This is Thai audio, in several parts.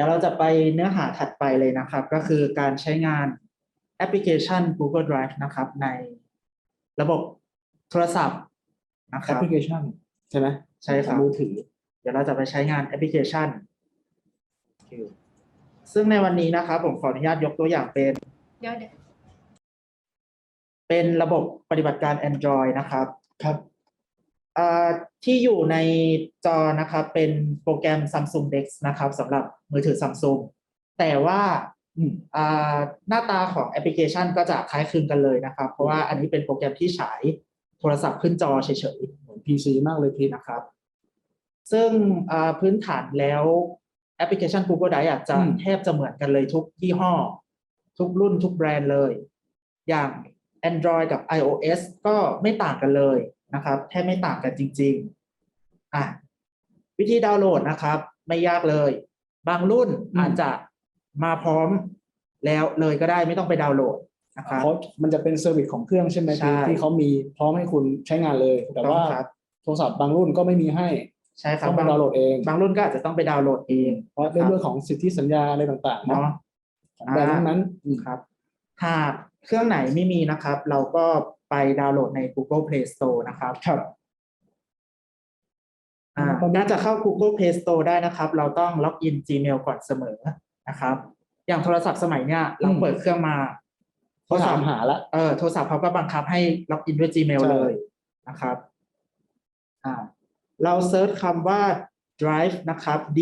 ดี๋ยวเราจะไปเนื้อหาถัดไปเลยนะครับ ก็คือการใช้งานแอปพลิเคชัน Google Drive นะครับ ในระบบโทรศัพท์นะคแอรัปบพลิเคชันใช่ไหมใช่ครับ มือถือเดี๋ยวเราจะไปใช้งานแอปพลิเคชันซึ่งในวันนี้นะครับ ผมขออนุญาตยกตัวอย่างเป็น เดี๋ยวเดี๋ยวเป็นระบบปฏิบัติการ Android นะครับ ครับอ่า ที่อยู่ในจอนะครับเป็นโปรแกรม Samsung Dex นะครับสำหรับมือถือ Samsung แต่ว่าอืมอ่าหน้าตาของแอปพลิเคชันก็จะคล้ายคลึงกันเลยนะครับ เพราะว่าอันนี้เป็นโปรแกรมที่ฉายโทรศัพท์ขึ้นจอเฉยเหมือน PC มากเลยพีๆนะครับ ซึ่งอ่าพื้นฐานแล้วแอปพลิเคชัน Google Drive อะจะแทบจะเหมือนกันเลยทุกยี่ห้อ ทุกรุ่นทุกแบรนด์เลย อย่าง Android กับ iOS ก็ไม่ต่างกันเลย นะครับแทบไม่ต่างกันจริงๆอะวิธีดาวน์โหลดนะครับ ไม่ยากเลย บางรุ่นอาจจะมาพร้อมแล้วเลยก็ได้ไม่ต้องไปดาวน์โหลดนะครับเพราะมันจะเป็นเซอร์วิสของเครื่องใช่ไหมใช่ที่ที่เขามีพร้อมให้คุณใช้งานเลย แต่ว่าต้องครับโทรศัพท์บางรุ่นก็ไม่มีให้ใช่ครับต้องไปบางดาวน์โหลดเองบางรุ่นก็อาจจะต้องไปดาวน์โหลดเองเพราะในเรื่องของสิทธิสัญญาอะไรต่างๆเนาะเนาะของแบรนด์นั้นๆอืมครับ หากเครื่องไหนไม่มีนะครับ เราก็ไปดาวน์โหลดใน Google Play Store นะครับครับอ่าตอนนี้การจะเข้า Google Play Store ได้นะครับ เราต้องล็อกอิน Gmail ก่อนเสมอนะครับ อย่างโทรศัพท์สมัยเนี้ยเราเปิดเครื่องมาโทเขารศัถาพมท์หาละเออโทรศัพท์เขาก็บังคับให้ล็อกอินด้วย Gmail ใช่เลยนะครับอ่าเราเซิร์ชคำว่า drive นะครับ D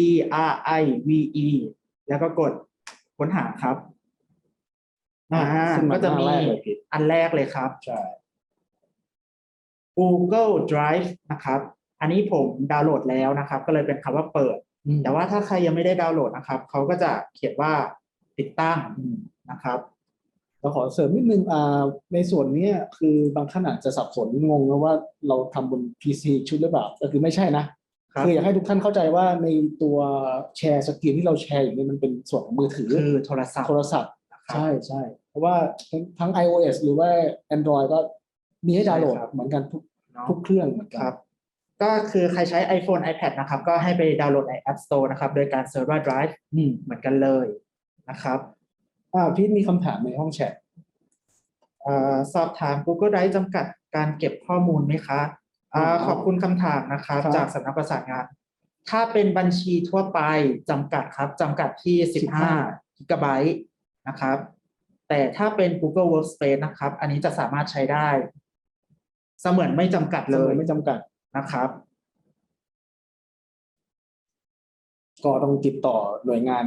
R I V E แล้วก็กดค้นหาครับ อ่าซึ่งนก็จะมีหน้าแรกเลยพีอันแรกเลยครับ ใช่ Google Drive นะครับ อันนี้ผมดาวน์โหลดแล้วนะครับ ก็เลยเป็นคำว่าเปิด อืมแต่ว่าถ้าใครยังไม่ได้ดาวน์โหลดนะครับเขาก็จะเขียนว่าติดตั้งอืม นะครับ เราขอเสริมนิดนึงอ่าในส่วนเนี้ยคือบางท่านอาจจะสับสนงงนะว่าเราทำบน PC ชุดหรือเปล่าก็คือไม่ใช่นะครับ คืออยากให้ทุกท่านเข้าใจว่าในตัวแชร์สกรีนที่เราแชร์อยู่เนี่ยมันเป็นส่วนของมือถือ คือโทรศัพท์โทรศัพท์นะครับ ใช่ใช่เพราะว่าทั้งทั้ง iOS หรือว่า Android ก็มีให้ดาวน์โหลดใช่ครับ เหมือนกันทุกเนาะทุกเครื่องเหมือนกัคน รับ ก็คือใครใช้ iPhone iPad นะครับ ก็ให้ไปดาวน์โหลดใน App Store นะครับ โดยการเซิร์ชว่า Drive อืมเหมือนกันเลยนะครับอ่าพีทมีคำถามในห้องแชทเอ่อสอบถาม Google Drive จำกัดการเก็บข้อมูลไหมคะอ่าอ๋อขอบคุณคำถามนะครับ ครับ จากสำนักประสานงาน ถ้าเป็นบัญชีทั่วไปจำกัดครับจำกัดที่ 15กิกะไบต์ นะครับ แต่ถ้าเป็น Google Workspace นะครับ อันนี้จะสามารถใช้ได้ เสมือนไม่จำกัดเลยไม่จำกัดนะครับ ก็ต้องติดต่อหน่วยงาน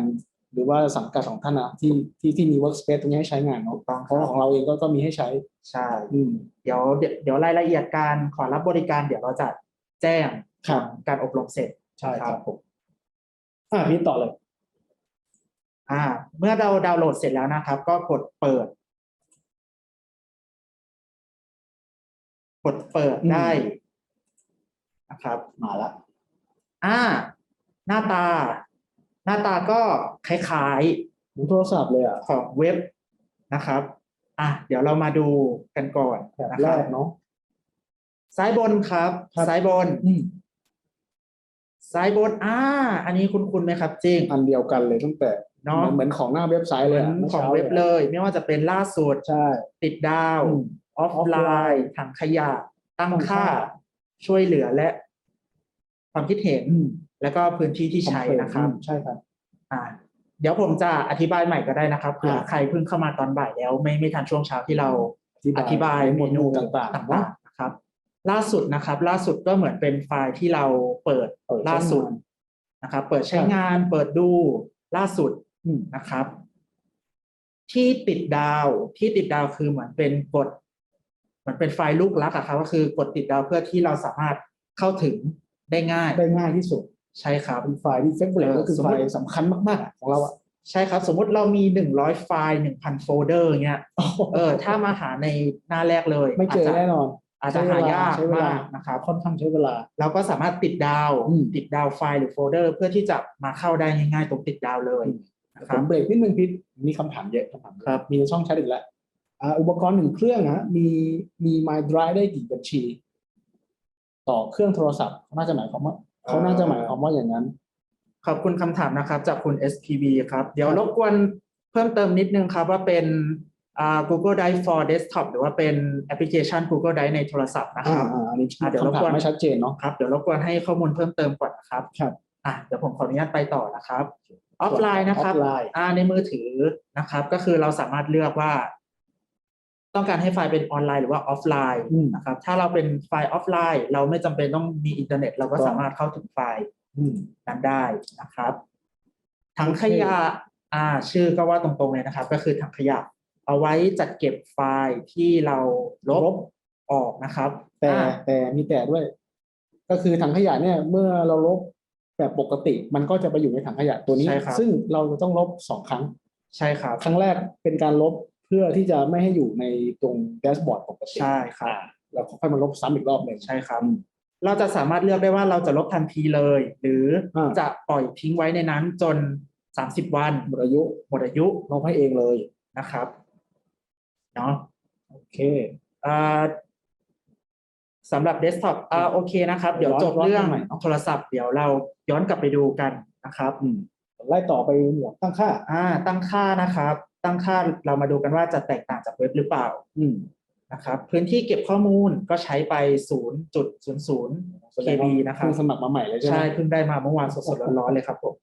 หรือว่าสังกัดของท่านนะที่ที่ที่มี workspace ตรงนี้ให้ใช้งานเนาะถูกต้องเพครับราะของเราเองก็ก็มีให้ใช้ใช่อืมเดี๋ยวเดี๋ยวเดี๋ยวรายละเอียดการขอรับบริการเดี๋ยวเราจะแจ้งครับ การอบรมเสร็จใช่ครับผมอ่าพีทต่อเลย อ่าเมื่อเราดาวน์โหลดเสร็จแล้วนะครับ ก็กดเปิด กดเปิดอืมได้นะครับ มาละอ่า หน้าตา หน้าตาก็คล้ายเหมือนโทรศัพท์เลยอะๆของเว็บนะครับ อะเดี๋ยวเรามาดูกันก่อนแบบนะแรครับกเนาะซ้ายบนครับครับซ้ายบนอืมซ้ายบนอ่า อันนี้คุณคุณไหมครับจริงอันเดียวกันเลยตั้งแต่ เนาะเหมือนของหน้าเว็บไซต์เหเลมืยอนอะมื่ของช้าเว็บเลย ไม่ว่าจะเป็นล่าสุดใช่ติดดาวอืมออฟไล offline น์ถังขยะ ตั้งตั้งค่าค่าช่วยเหลือและ ความคิดเห็นอืมแล้วก็พื้นที่ที่ใช้นะครับอืมใช่ครับ อ่า เดี๋ยวผมจะอธิบายใหม่ก็ได้นะครับเผื่ออ่าใครเพิ่งเข้ามาตอนบ่ายแล้ว ไม่ไม่ทันช่วงเช้าที่เราอธิบายหมเมวดหนูมู่ต่างๆต่าเนาะงๆนะครับ ล่าสุดนะครับ ล่าสุดก็เหมือนเป็นไฟล์ที่เราเปิดเปิดใช้ล่าสุดงานนะครับ เปิดใช้ครับงาน เปิดดูล่าสุดอืม นะครับ ที่ติดดาวที่ติดดาวคือเหมือนเป็นกฎเหมือนเป็นไฟล์ลูกรักอะครับก็คือกดติดดาวเพื่อที่เราสามารถเข้าถึงได้ง่าย ได้ง่ายที่สุดใช่ครับเป็นไฟล์ที่เฟเวอร์เออก็คือสมไฟมุติล์สำคัญมากๆของเราอะใช่ครับ สมมุติเรามีหนึ่งร้อยไฟล์หนึ่งพันโฟลเดอร์เงี้ยเออถ้ามาหาในหน้าแรกเลย ไม่เจออาจจะแน่นอน อาจจะหายากใช้เวลมากนะครับค่อนข้างใช้เวลา เราก็สามารถติดดาวอืมติดดาวไฟล์หรือโฟลเดอร์ เพื่อที่จะมาเข้าได้ง่ายๆตรงติดดาวเลยนะค ผรับมเบรกนิดนึงพิษมีคำถามเยอะคำถามเยอะครับมีในช่องแชทอีกแล้วอ่าอุปกรณ์หนึ่งเครื่องนะมีมี My Drive ได้กี่บัญชี ต่อเครื่องโทรศัพท์เขาน่าจะหมายความว่าเขาน่าจะหมายความว่าอย่างนั้น ขอบคุณคำถามนะครับ จากคุณ SPB ครับ เดี๋ยวครับรบกวนเพิ่มเติมนิดนึงครับ ว่าเป็นอ่า Google Drive for Desktop หรือว่าเป็นแอปพลิเคชัน Google Drive ในโทรศัพท์นะคอ่ารับอ่าอันนี้อะเดี๋ยวรบคำถากวมนไม่ชัดเจนเนาะครับเดี๋ยวรบกวนให้ข้อมูลเพิ่มเติมก่อนนะครับครับอะเดี๋ยวผมขออนุญาตไปต่อนะครับ ออฟไลน์นะครับออฟไลน์อ่าในมือถือนะครับ ก็คือเราสามารถเลือกว่า ต้องการให้ไฟล์เป็นออนไลน์หรือว่าออฟไลน์อืม นะครับ ถ้าเราเป็นไฟล์ออฟไลน์ เราไม่จำเป็นต้องมีอินเทอร์เน็ต เราก็ถูกต้องสามารถเข้าถึงไฟล์อืม นั้นได้นะครับถังโอเคขยะ อ่า ชื่อก็ว่าตรงๆเลยนะครับ ก็คือถังขยะ เอาไว้จัดเก็บไฟล์ที่เราลบออกนะครับแต่อ่า แต่มีแต่ด้วย ก็คือถังขยะเนี่ย เมื่อเราลบ แบบปกติมันก็จะไปอยู่ในถังขยะตัวนี้ใช่ครับซึ่งเราจะต้องลบสองครั้ง ใช่ครับ ครั้งแรกเป็นการลบเพื่อที่จะไม่ให้อยู่ในตรงแดชบอร์ดปกติ ใช่ครับแล้วค่อยมาลบซ้ำอีกรอบหนึ่งใช่ครับ เราจะสามารถเลือกได้ว่าเราจะลบทันทีเลย หรืออาจะปล่อยทิ้งไว้ในนั้นจน30วันหมดอายุหมดอายุลบให้เองเลยนะครับเนาะโอเคอ่า สำหรับเดสก์ท็อปอ่าโอเคนะครับ เดี๋ยวจบย้อนเรื่องย้อนไปใหม่เนอะโทรศัพท์เดี๋ยวเราย้อนกลับไปดูกันนะครับอืมไล่ต่อไปหมวดตั้งค่า อ่า ตั้งค่านะครับ ตั้งค่าเรามาดูกันว่าจะแตกต่างจากเว็บหรือเปล่า อืมนะครับ พื้นที่เก็บข้อมูลก็ใช้ไป 0.00แสดง KB ว่านะครับเพิ่งสมัครมาใหม่เลยใช่ไหมใช่เพิ่งได้มาเมื่อวานสดๆร้อนๆเลยครับผม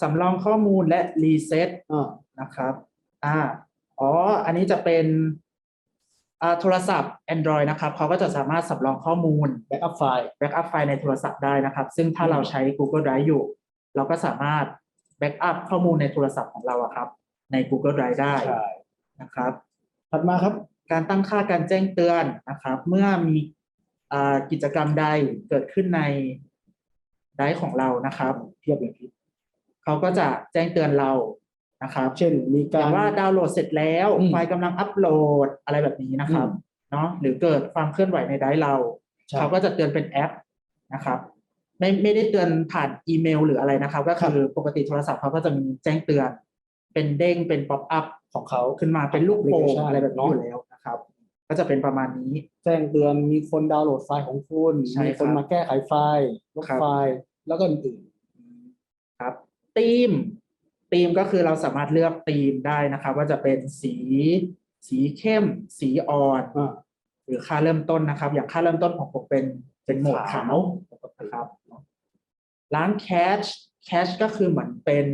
สำรองข้อมูลและรีเซ็ตอ่านะครับ อ่า อ๋อ อันนี้จะเป็นอ่า โทรศัพท์ Android นะครับเขาก็จะสามารถสำรองข้อมูลแบ็กอัพไฟล์แบ็กอัพไฟล์ในโทรศัพท์ได้นะครับ ซึ่งถ้าอืมเราใช้ Google Drive อยู่ เราก็สามารถแบ็กอัพข้อมูลในโทรศัพท์ของเราอะครับ ใน Google Drive ได้ใช่นะครับ ถัดมาครับการตั้งค่าการแจ้งเตือนนะครับ เมื่อมีอ่ากิจกรรมใดเกิดขึ้นในไดร์ของเรานะครับ เทียบเลยพี่เขาก็จะแจ้งเตือนเรา นะครับ เช่นมีอการย่างว่าดาวน์โหลดเสร็จแล้วอืมไฟล์กำลังอัปโหลดอะไรแบบนี้นะครับอืมเนาะหรือเกิดความเคลื่อนไหวในไดร์เราใช่เขาก็จะเตือนเป็นแอปนะครับ ไม่ไม่ได้เตือนผ่านอีเมล หรืออะไรนะครับ ก็คือปกติโทรศัพท์เขาก็จะมีแจ้งเตือน เป็นเด้งเป็นป๊อปอัพของเขาขึ้นมาเป็นลูกโป่ง application อะไรแบบนี้เนอะอยู่แล้วนะครับ ก็จะเป็นประมาณนี้ แจ้งเตือนมีคนดาวน์โหลดไฟล์ของคุณใช่มีคนครับมาแก้ไขไฟล์ลบครับไฟล์แล้วก็อื่นครับธีม ธีมก็คือเราสามารถเลือกธีมได้นะครับ ว่าจะเป็นสี สีเข้ม สีอ่อนๆอ่าหรือค่าเริ่มต้นนะครับ อย่างค่าเริ่มต้นของผมเป็นเป็นโหมดขาขาววนะครับร้านแคชแคชก็คือเหมือนเป็น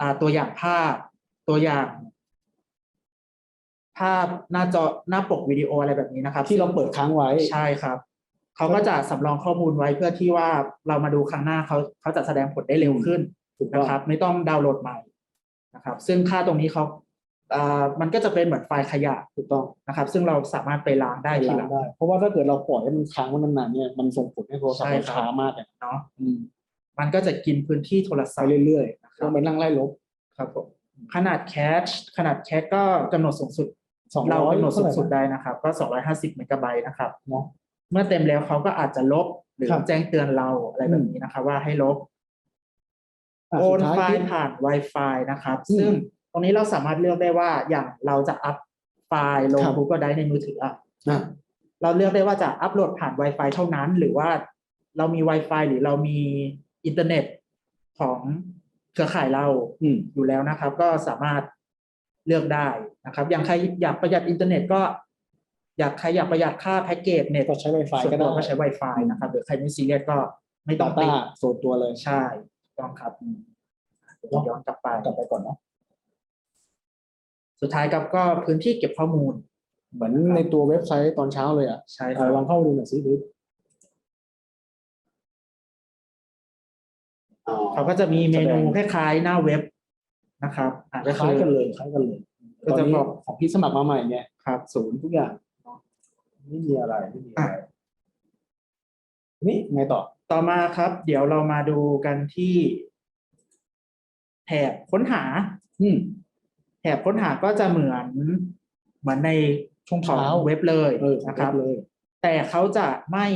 อ่าตัวอย่างภาพตัวอย่างภาพหน้าจอหน้าปกวิดีโออะไรแบบนี้นะครับ ที่เราเปิดค้างไว้ใช่ครับเขาก็จะสำรองข้อมูลไว้เพื่อที่ว่าเรามาดูครั้งหน้าเขาเขาจะแสดงผลได้เร็วขึ้นถูกต้อง นะครับ ไม่ต้องดาวน์โหลดใหม่นะครับ ซึ่งค่าตรงนี้เขาอ่ามันก็จะเป็นเหมือนไฟล์ขยะถูกต้องนะครับ ซึ่งเราสามารถไปล้างได้ทีหลัง ได้ เพราะว่าถ้าเกิดเราปล่อยให้มันค้างไว้นานๆเนี่ยมันส่งผลให้โทรศัพท์ใช่เราครับ ช้ามากเลยเนาะอืมมันก็จะกินพื้นที่โทรศัไปพท์เรื่อยนะๆครัต้อบงไปนั่งไล่ลบครับผมขนาดแคชขนาดแคชก็กำหนดสูงสุด สองเราร้อยกำหนดสูงสุดได้ได้นะครับ ก็ 250เมกะไบต์นะครับเนาะเมื่อเต็มแล้วเขาก็อาจจะลบหรือครับแจ้งเตือนเราอะไรแบบนี้นะครับ ว่าให้ลบอะ โอสุนดท้ายไฟที่ล์ผ่าน Wi-Fi นะครับอืมซึ่งตรงนี้เราสามารถเลือกได้ว่าอย่างเราจะอัพไฟล์ลงครับ Google Drive ในมือถืออะอะเราเลือกได้ว่าจะอัพโหลดผ่าน Wi-Fi เท่านั้น หรือว่าเรามี Wi-Fi หรือเรามีอินเทอร์เน็ตของเครือข่ายเราอืมอยู่แล้วนะครับ ก็สามารถเลือกได้นะครับ อย่างใครอยากประหยัดอินเทอร์เน็ตก็ อยากใครอยากประหยัดค่าแพ็กเกจเน็ตก็ใช้ Wi-Fi ส่วนก็ตัได้วก็ใช้ Wi-Fi นะครับหรือใครไม่ซีเรียสก็ไม่ต้อง Data ติดส่วนตัวเลยใช่ถูก ต้องครับอืมเดี๋ยวย้อนกลับไปกลับไปก่อนเนาะสุดท้ายครับก็พื้นที่เก็บข้อมูล เหมือนในตัวเว็บไซต์ตอนเช้าเลยอะใช่คอะรับลองเข้าดูหน่อยสิพี่อ๋อเขาก็จะมีเมนูแสดงคล้ายๆหน้าเว็บนะครับอะก็คคืล้ายอกันเลยคล้ายกันเลยก็จะตนนี้บอกของพี่สมัครมาใหม่เนี่ยครับศูนย์ทุกอย่างไม่มีอะไรไม่มีอะไรนี่ไงต่อ ต่อมาครับ เดี๋ยวเรามาดูกันที่ แถบค้นหา อืมแถบค้นหาก็จะเหมือนเหมือนในช่วงของเช้าเว็บเลยเออของนะครับเว็บเลยแต่เขาจะไม่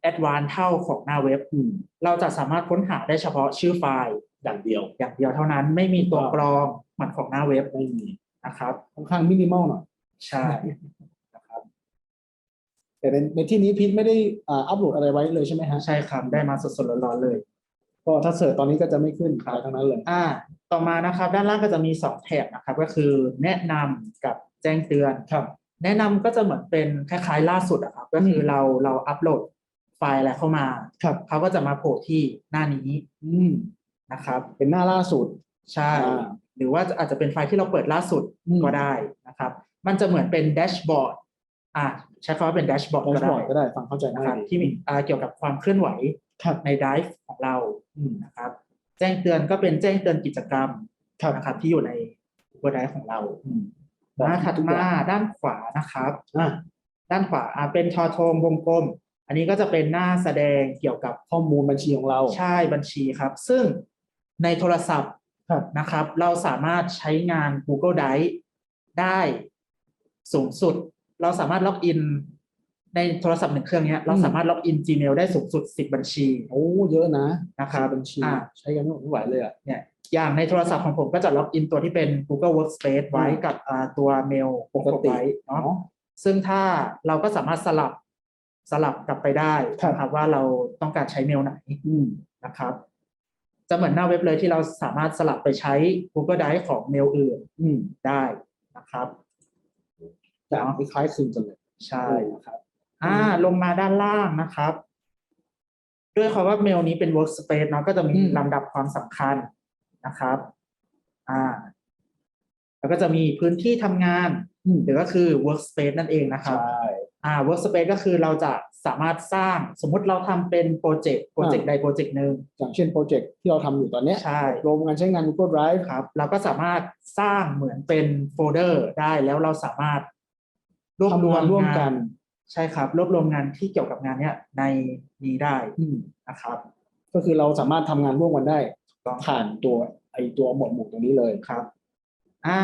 แอดวานเท่าของหน้าเว็บอืมเราจะสามารถค้นหาได้เฉพาะชื่อไฟล์อย่างเดียว อย่างเดียวเท่านั้นไม่มีตัวกรองเหมือนของหน้าเว็บไม่มีนะครับค่อนข้างมินิมอลหน่อยใช่นะครับ แต่ในในที่นี้พีทไม่ได้อ่าอัปโหลดอะไรไว้เลยใช่ไหมฮะใช่ครับได้มาสดๆร้อนๆเลยปก็ถ้าเสิร์ชตอนนี้ก็จะไม่ขึ้นอะไรทั้งนั้นเลย อ่า ต่อมานะครับ ด้านล่างก็จะมีสองแถบนะครับ ก็คือแนะนำกับแจ้งเตือนครับ แนะนำก็จะเหมือนเป็นคล้ายๆล่าสุดอะครับ ก็คือเราเราอัปโหลดไฟล์อะไรเข้ามา ครับ เขาก็จะมาโผล่ที่หน้านี้อืมนะครับ เป็นหน้าล่าสุด ใช่ อ่าหรือว่าอาจจะเป็นไฟล์ที่เราเปิดล่าสุดอืม ก็ได้นะครับ มันจะเหมือนเป็นแดชบอร์ด อ่าใช้คำว่าเป็นแดชบอร์ดแดก็ชบได้อร์ดก็ได้ฟังเข้าใจนะง่าคยรับดีที่มีอ่าเกี่ยวกับความเคลื่อนไหวครับใน Drive ของเราอืมนะครับแจ้งเตือนก็เป็นแจ้งเตือนกิจกรรมครับนะครับที่อยู่ใน Google Drive ของเราอืมหน้าถัดมาด้านขวานะครับอะด้านขวาอ่าเป็นทอทงวงกลม อันนี้ก็จะเป็นหน้าแสดงเกี่ยวกับข้อมูลบัญชีของเราใช่บัญชีครับ ซึ่งในโทรศัพท์ครับนะครับ เราสามารถใช้งาน Google Drive ได้สูงสุด เราสามารถล็อกอินในโทรศัพท์หนึ่งเครื่องเนี้ยเราสามารถล็อกอิน Gmail ได้สูงสุด10บัญชี โอ้เยอะนะนะครับบัญชี อ่าใช้กันไม่หมดไม่ไหวเลยอะ เนี่ยอย่างในโทรศัพท์ของผมก็จะล็อกอินตัวที่เป็น Google Workspace ไว้อืมกับอ่าตัวเมลปกติไว้เนาะเนาะซึ่งถ้าเราก็สามารถสลับสลับกลับไปได้ครับนะครับว่าเราต้องการใช้เมลไหนอืมนะครับ จะเหมือนหน้าเว็บเลยที่เราสามารถสลับไปใช้ Google Drive ของเมลอื่นอืมได้นะครับ แต่คล้ายๆคลึงกันเลย ใช่ครับ อ่า ลงมาด้านล่างนะครับ ด้วยคำว่าเมลนี้เป็น workspace เนาะก็จะมีอืมลำดับความสำคัญนะครับ อ่า แล้วก็จะมีพื้นที่ทำงานอืมหรือก็คือ workspace นั่นเองนะครับ ใช่อ่า workspace ก็คือเราจะสามารถสร้างสมมุติเราทำเป็นโปรเจกต์โปรเจกต์ใดโปรเจกต์หนึ่งอย่างเช่นโปรเจกต์ที่เราทำอยู่ตอนเนี้ยใช่โรงงานใช้งาน Google Drive ครับ เราก็สามารถสร้างเหมือนเป็นโฟลเดอร์ได้แล้วเราสามารถ รวบรทำวมงานร่วมกัน ใช่ครับ รวบรวมงานที่เกี่ยวกับงานเนี้ยในนี้ได้อืมนะครับ ก็คือเราสามารถทำงานร่วมกันได้ต้องผ่านตัวไอตัวหมวดหมู่ตรงนี้เลยครับ อ่า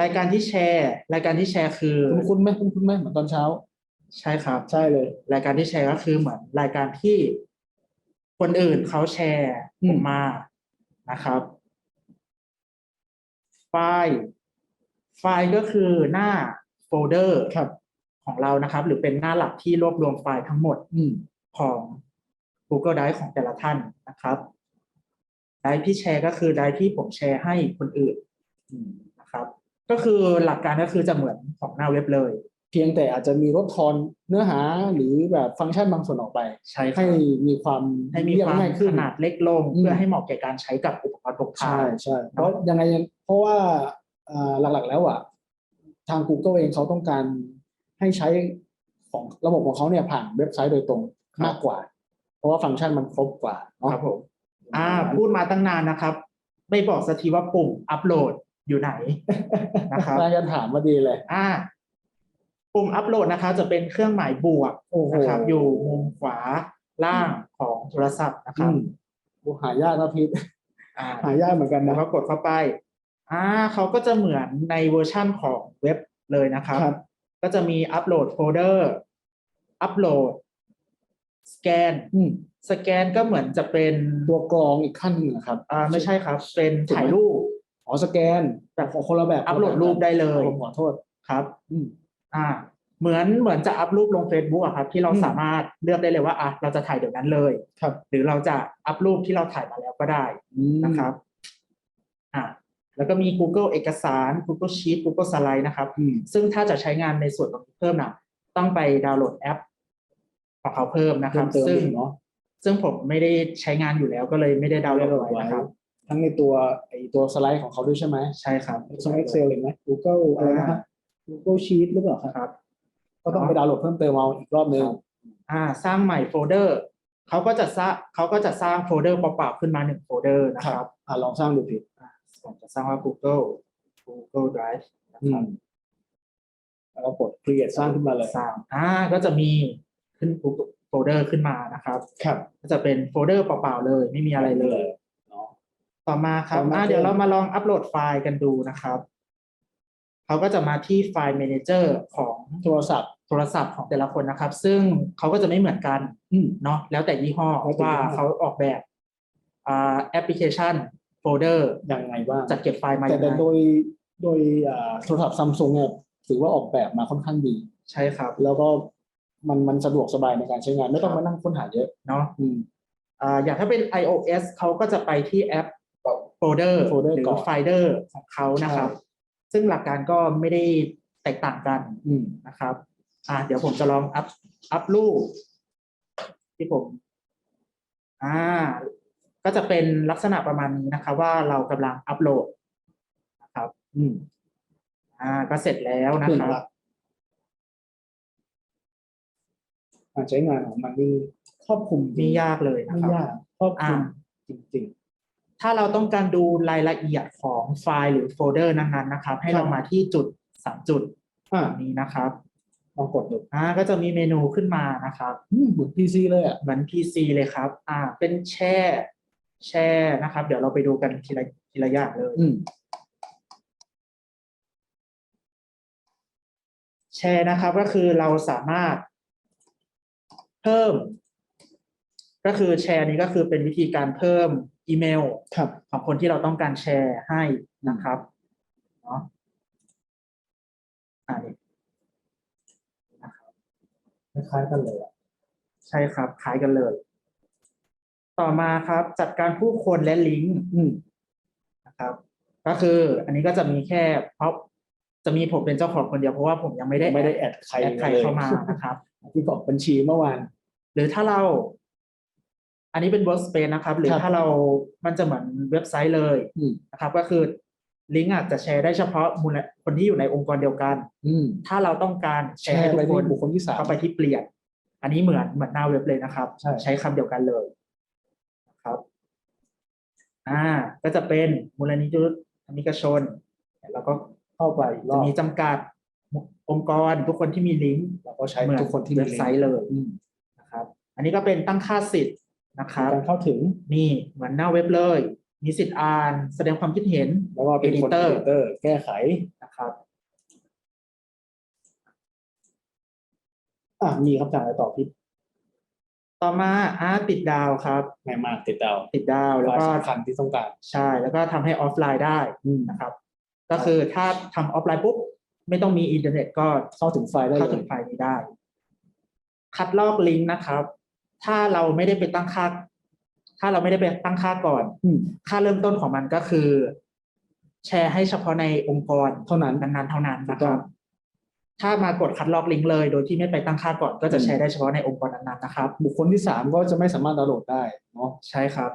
รายการที่แชร์ รายการที่แชร์คือคุณคุณไหมคุณคุณไหมเหมือนตอนเช้า ใช่ครับ ใช่เลย รายการที่แชร์ก็คือเหมือนรายการที่คนอื่นเขาแชร์อืมออกมานะครับไฟล์ ไฟล์ก็คือหน้าโฟลเดอร์ครับของเรานะครับ หรือเป็นหน้าหลักที่รวบรวมไฟล์ทั้งหมดของ Google Drive ของแต่ละท่านนะครับไดร์ที่แชร์ก็คือไดร์ที่ผมแชร์ให้คนอื่นนะครับ ก็คือหลักการก็คือจะเหมือนของหน้าเว็บเลย เพียงแต่อาจจะมีลดทอนเนื้อหาหรือแบบฟังก์ชันบางส่วนออกไป ใช่ครัให้มีความให้มีความขนาดเล็กลง เพื่อให้เหมาะแก่การใช้กับอุปกรณ์พกพาใช่ใช่เพราะยังไงเพราะว่า หลักๆแล้วอะทาง Google เองเขาต้องการให้ใช้ของระบบของเขาเนี่ยผ่านเว็บไซต์โดยตรงมากกว่า เพราะว่าฟังก์ชันมันครบกว่าเนาะครับผมอ่า พูดมาตั้งนานนะครับ ไม่บอกสักทีว่าปุ่มอัปโหลดอยู่ไหนนะครับน่าจะถามมาดีเลย อ่า ปุ่มอัปโหลดนะครับจะเป็นเครื่องหมายบวกโอ้โหนะครับ อยู่มุมขวาล่างของโทรศัพท์นะคอืรับมโอ้หายากนะพีทอ่าหายากเหมือนกันแล้นะวก็กดเข้าไป อ่าเขาก็จะเหมือนในเวอร์ชั่นของเว็บเลยนะครับ ครับ ก็จะมีอัปโหลดโฟลเดอร์ อัปโหลด สแกน อืมสแกนก็เหมือนจะเป็นตัวกรองอีกขั้นหนึ่งนะครับ อ่าไม่ใช่ครับ เป็นถูกไหมถ่ายรูป อ๋อสแกนแบบของคนละแบบอัปโหลดรูปได้เลยผมขอโทษ ครับ อืม อ่า เหมือนเหมือนจะอัพรูปลง Facebook อะครับ ที่เราอืมสามารถเลือกได้เลยว่าอะเราจะถ่ายเดี๋ยวนั้นเลยครับ หรือเราจะอัพรูปที่เราถ่ายมาแล้วก็ได้อืมนะครับ อ่า แล้วก็มี Google เอกสาร Google Sheet Google Slide นะครับอืมซึ่งถ้าจะใช้งานในส่วนตรงนี้เพิ่มนะต้องไปดาวน์โหลดแอปของเขาเพิ่มนะคเพิ่รับมเติมซึ่งอีกเนาะซึ่งผมไม่ได้ใช้งานอยู่แล้วก็เลยไม่ได้ดาวน์โหลดไว้นะครับ ทั้งในตัวไอตัวสไลด์ของเขาด้วยใช่ไหมใช่ครับช่อง Excel เห็นไหม Google อะไรนะฮะ Google Sheet หรือเปล่าครับครับ ก็ต้องไปดาวน์โหลดเพิ่มเติมเอาอีกรอบนึงครับอ่า สร้างใหม่โฟลเดอร์เขาก็จะสร้างเขาก็จะสร้างโฟลเดอร์เปล่าๆขึ้นมาหนึ่งโฟลเดอร์นะครับอ่าลองสร้างดูผิดอ่า ผมจะสร้างว่า Google Google Drive นะอืครับมแล้วก็กด create สร้างขึ้นมาเลย สร้างอ่าก็จะมีขึ้นโฟลเดอร์ขึ้นมานะครับ ครับ ก็จะเป็นโฟลเดอร์เปล่าๆเลย ไม่มีอะไรเลยเนาะต่อมาครับต่อมาอ่าคือเดี๋ยวเรามาลองอัปโหลดไฟล์กันดูนะครับเขาก็จะมาที่ไฟล์ Manager ของโทรศัพท์ โทรศัพท์ของแต่ละคนนะครับ ซึ่งเขาก็จะไม่เหมือนกันอืม เนาะแล้วแต่ยี่ห้อแล้วแต่ว่ายี่ห้อเขาออกแบบอ่าแอปพลิเคชัน โฟลเดอร์ยังไงบ้างจัดเก็บไฟล์มาแต่ยังแต่ไงโดยโดยอ่าโทรศัพท์ซัมซุงเนี่ยถือว่าออกแบบมาค่อนข้างดี ใช่ครับแล้วก็มันมันสะดวกสบายในการใช้งานไม่ต้องมานั่งค้นหาเยอะเนาะอืม อ่าอย่างถ้าเป็น iOS เขาก็จะไปที่แอปโฟลเดอร์ folder หรืก่ออน ไฟเดอร์ของเขานะครับ ซึ่งหลักการก็ไม่ได้แตกต่างกันอืม นะครับ อ่า เดี๋ยวผมจะลองอัพอัพรูปที่ผม อ่า ก็จะเป็นลักษณะประมาณนี้นะครับว่าเรากำลังอัพโหลดนะครับอืมอ่าก็เสร็จแล้วนะขึ้นครับละการใช้งานของมันนี่ครอบคลุมไม่ยากเลยนะไม่ครับยากครอบคลุมอ่าจริงถ้าเราต้องการดูรายละเอียดของไฟล์หรือโฟลเดอร์นั้นๆนะครับ ให้เรามาที่จุดสามจุดๆอ่านี้นะครับลองกดดูอ่าก็จะมีเมนูขึ้นมานะครับอืมเหมือนพีซีเลยอะเหมือน PC เลยครับ อ่า เป็นแช่ แช่นะครับ เดี๋ยวเราไปดูกันทีละทีละอย่างเลยอืมแชร์นะครับก็คือเราสามารถเพิ่ม ก็คือแชร์นี้ก็คือเป็นวิธีการเพิ่มอีเมลครับของคนที่เราต้องการแชร์ให้นะครับเนาะอ่านี่นะครับคล้ายๆกันเลยอะใช่ครับคล้ายกันเลย ต่อมาครับจัดการผู้คนและลิงก์อืมนะครับ ก็คืออันนี้ก็จะมีแค่เพราะจะมีผมเป็นเจ้าของคนเดียวเพราะว่าผมยังไม่ได้ไม่ได้แอดใครแอดใครลยเข้ามานะครับที่บอกบัญชีเมื่อวานหรือถ้าเรา อันนี้เป็น workspace นะครับ หรือครับถ้าเรามันจะเหมือนเว็บไซต์เลยอืมนะครับ ก็คือลิงก์อาจจะแชร์ได้เฉพาะมูลคนที่อยู่ในองค์กรเดียวกัน อืมถ้าเราต้องการแชแชร์ให้ร์ทุไปกคที่นบุคคลที่สามเข้าไปที่เปลี่ยน อันนี้เหมือนเหมือนหน้าเว็บเลยนะครับ ใช่ใช้คำเดียวกันเลยนะครับ อ่าก็จะเป็นมูลนิธิธรรมิกชน แล้วก็เข้าไปอีกรจะอบมีจำกัดองค์กรทุกคนที่มีลิงก์เราก็ใช้เหมือนทุกคนที่มีเว็บไซต์เลยอืมนะครับ อันนี้ก็เป็นตั้งค่าสิทธิ์นะครับ การเข้าถึงนี่เหมือนหน้าเว็บเลย มีสิทธิ์อ่านแสดงความคิดเห็น แล้วก็เป็นคน Editor เอเตอร์แก้ไข นะครับ อะมีคำสั่งอะไรต่อพี่ ต่อมาอาร์ตติดดาวครับแม่มากติดดาวติดดาวแล้วก็สำคัญที่ต้องการใช่แล้วก็ทำให้ออฟไลน์ได้อืมนะครับ ก็คือถ้าทำออฟไลน์ปุ๊บ ไม่ต้องมีอินเทอร์เน็ตก็เข้าถึงไฟล์ได้เข้าเลถึยงไฟล์นี้ได้ คัดลอกลิงก์นะครับ ถ้าเราไม่ได้ไปตั้งค่า ถ้าเราไม่ได้ไปตั้งค่าก่อน อืมค่าเริ่มต้นของมันก็คือ แชร์ให้เฉพาะในองค์กรเท่านั้น นั้นๆเท่านั้นถูนะกคต้อรังบ ถ้ามากดคัดลอกลิงก์เลย โดยที่ไม่ไปตั้งค่าก่อนก็จะแชร์ได้เฉพาะในองค์กรนั้นๆนะครับ บุคคลที่สามก็จะไม่สามารถดาวน์โหลดได้เนาะใช่ครับ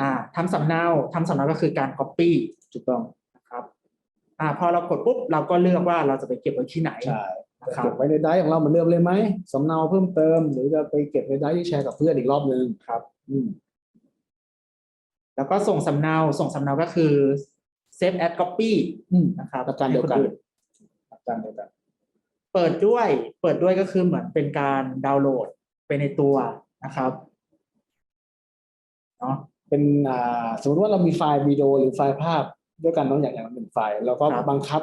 อ่าทำสำเนาทำสำเนาก็คือการ Copy ถูกต้องนะครับอ่าพอเรากดปุ๊บเราก็เลือกว่าเราจะไปเก็บไว้ที่ไหนใช่นะจะครับเก็บไว้ในไดรฟ์ของเราเหมือนเดิมเลยไหมสำเนาเพิ่มเติม หรือจะไปเก็บในไดรฟ์ที่แชร์กับเพื่อนอีกรอบนึงครับ อืมแล้วก็ส่งสำเนาส่งสำเนาก็คือ save as copy อืมนะครับหลักการเดียวกันให้คอื่หลักการเดียวกัน เปิดด้วยเปิดด้วยก็คือเหมือนเป็นการดาวน์โหลดไปในตัวนะครับเนาะเป็นอ่าสมมติว่าเรามีไฟล์วิดีโอหรือไฟล์ภาพด้วยกันเน้องอย่างอย่างละหนึ่งไฟล์แล้วก็ครับ บังคับ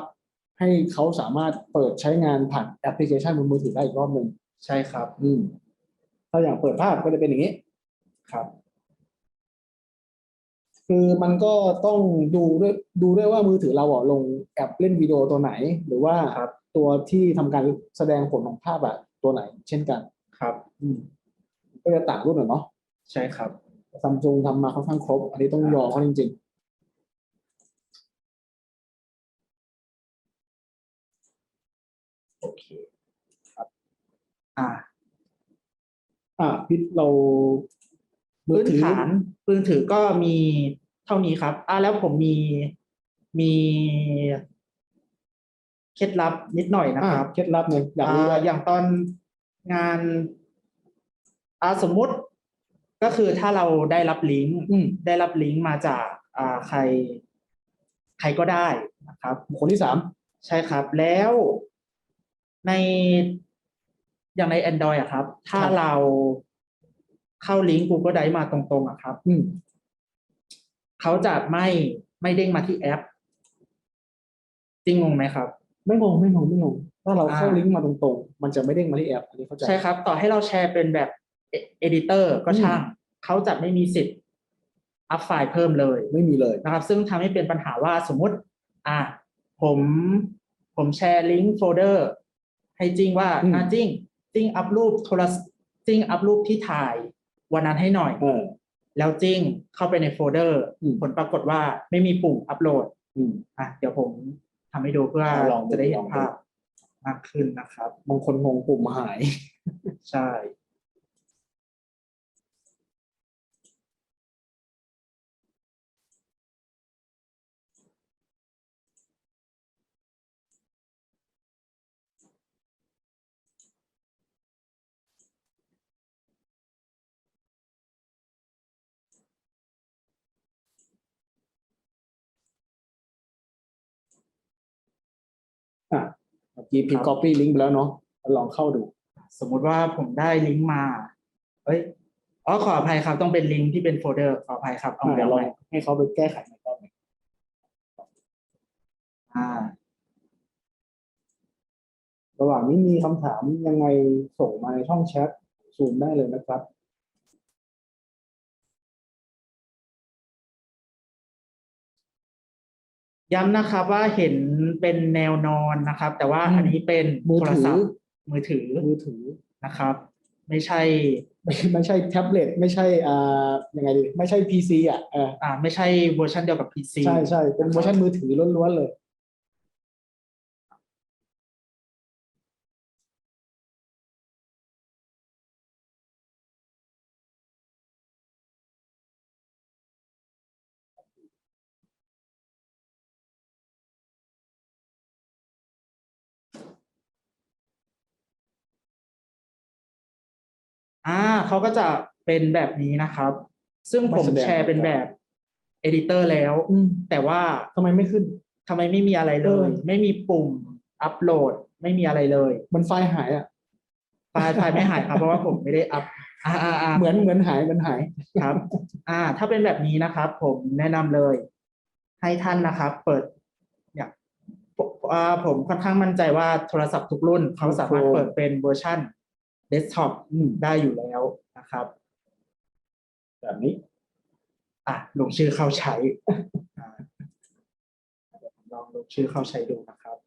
ให้เขาสามารถเปิดใช้งานผ่านแอปพลิเคชันบนมือถือได้อีกรอบหนึ่งใช่ครับ อืมถ้าอย่างเปิดภาพก็จะเป็นอย่างนี้ ครับ คือมันก็ต้องดูด้วยดูด้วยว่ามือถือเราอะลงแอปเล่นวิดีโอตัวไหน หรือว่าครับ ตัวที่ทำการแสดงผลของภาพอะตัวไหน เช่นกันครับอืมก็จะต่างรุ่นอะเนาะใช่ครับซัมซุงทำมาค่อนข้างครบ อันนี้ต้องยอมเขาจริงโอเคครับ อ่าๆอะพิษเรามือพื้นถือฐานพื้นถือก็มีเท่านี้ครับ อ่าแล้วผมมีมีเค ล็ดลับนิดหน่อยนะอะครับเคล็ดลับหนึ่งอยากรู้อ่าว่า อย่างตอนงานอ่าสมมุติก็คือถ้าเราได้รับลิงก์อืมได้รับลิงก์มาจากอ่าใคร ใครก็ได้นะครับบุคคลที่สามใช่ครับ แล้วในอย่างใน Android อะครับ ถ้าเราเข้าลิงก์ Google Drive มาตรงๆอะครับอืมเขาจะไม่ไม่เด้งมาที่แอป จริงงงไหมครับ ไม่งงไม่งงไม่งงถ้าเราเข้าอ่าลิงก์มาตรงๆ มันจะไม่เด้งมาที่แอปอันนี้เข้าใจใช่ครับ ต่อให้เราแชร์เป็นแบบเอดิเตอร์ก็ช่างเขาจะไม่มีสิทธิ์อัพไฟล์เพิ่มเลยไม่มีเลยนะครับ ซึ่งทำให้เป็นปัญหาว่าสมมุติ อะผมผมแชร์ลิงก์โฟลเดอร์ให้จริงว่าอืมอะจริงจริงอัพรูปโทรศัพท์จริงอัพรูปที่ถ่ายวันนั้นให้หน่อยเออแล้วจิ้งเข้าไปในโฟลเดอร์อืมผลปรากฏว่าไม่มีปุ่มอัปโหลดอืมอะเดี๋ยวผม ทำให้ดูเพื่อลองดูจะได้เห็ลนองดูภาพมากขึ้นนะครับ บางคนงงปุ่มหาย ใช่ อะเมื่อกี้พิมพ์ copy link ไปแล้วเนาะลองเข้าดู สมมุติว่าผมได้ลิงก์มาเอ้ยอ๋อขออภัยครับต้องเป็นลิงก์ที่เป็นโฟลเดอร์ขออภัยครับเอาอะเดี๋ยวลอใหงม่ให้เขาไปแก้ไขใหม่รอบหนึ่งอ่า ระหว่างนี้มีคำถามยังไงส่งมาในช่องแชทซูมได้เลยนะครับ ย้ำนะครับว่าเห็นเป็นแนวนอนนะครับ แต่ว่าอืมอันนี้เป็นมือโทรถือศัพท์มือถือมือถือนะครับ ไม่ใช่ไม่ไม่ใช่แท็บเล็ตไม่ใช่อ่ายังไงดีไม่ใช่ PC อะเอออ่าไม่ใช่เวอร์ชันเดียวกับ PC ใช่ใช่เป็นเวอร์ชันมือถือล้วนๆเลย อ่าเขาก็จะเป็นแบบนี้นะครับ ซึ่งผมไม่แสดงแชร์เป็นแบบเอดิเตอร์แล้วอืมแต่ว่าทำไมไม่ขึ้นทำไมไม่มีอะไรเลยเออไม่มีปุ่มอัปโหลด ไม่มีอะไรเลย มันไฟล์หายอะไฟล์ไฟล์ไม่หายครับ เพราะว่าผมไม่ได้อัพอ่าอ่าอ่าเหมือนเหมือนหายเหมือนหายครับ อ่า ถ้าเป็นแบบนี้นะครับ ผมแนะนำเลย ให้ท่านนะครับ เปิดเนี่ยผมอ่าผมค่อนข้างมั่นใจว่าโทรศัพท์ทุกรุ่นเขาสามารถโอ้โหเปิดเป็นเวอร์ชัน เดสก์ท็อปได้อยู่แล้วนะครับ แบบนี้ อะลงชื่อเข้าใช้อลองลงชื่อเข้าใช้ดูนะครับ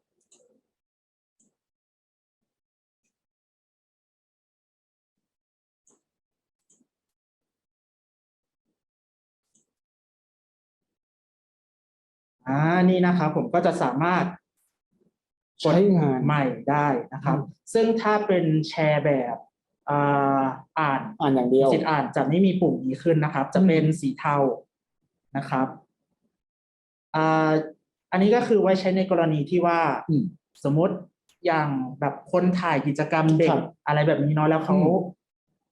อ่านี่นะครับผมก็จะสามารถ กดใช้งานใหม่ได้นะครับอืมซึ่งถ้าเป็นแชร์แบบอ่าอ่านอ่านอย่างเดียวสิทธิ์อ่านจะไม่มีปุ่มนี้ขึ้นนะครับ จะเป็นสีเทานะครับอ่าอันนี้ก็คือไว้ใช้ในกรณีที่ว่าอืมสมมติอย่างแบบคนถ่ายกิจกรรมเด็คกรับอะไรแบบนี้เนาะแล้วเขาอืม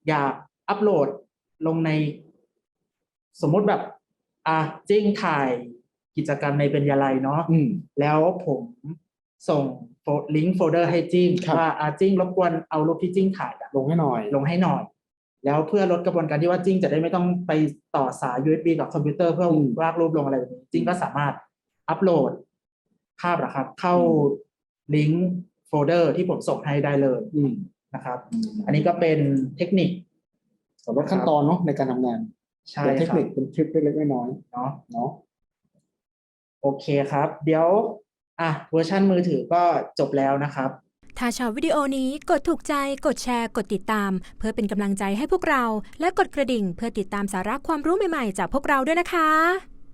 อยากอัปโหลดลงใน สมมุติแบบ อะจิ้งถ่ายกิจกรรมในเป็นยาลัยเนาะอืมแล้วผม ส่งโฟลิงก์โฟลเดอร์ให้จิ้งครับว่าอาจิ้งรบกวนเอารูปที่จิ้งถ่ายอะลงให้หน่อย ลงให้หน่อย แล้วเพื่อลดกระบวนการที่ว่าจิ้งจะได้ไม่ต้องไปต่อสาย USB กับคอมพิวเตอร์เพื่ออืมวาดรูปลงอะไรแบบนี้จิ้งก็สามารถอัปโหลดภาพนะครับ เข้าอืมลิงก์โฟลเดอร์ที่ผมส่งให้ได้เลยอืมนะครับ อันนี้ก็เป็นเทคนิคสำหรับขั้นตอนเนาะในการทำงานใช่เป็นเทคครันิบคเป็นทริปเล็กๆน้อยเนาะๆเนาะโอเคครับ เดี๋ยว อะเวอร์ชันมือถือก็จบแล้วนะครับ ถ้าชอบวิดีโอนี้กดถูกใจ กดแชร์ กดติดตาม เพื่อเป็นกำลังใจให้พวกเรา และกดกระดิ่งเพื่อติดตามสาระความรู้ใหม่ๆ จากพวกเราด้วยนะคะ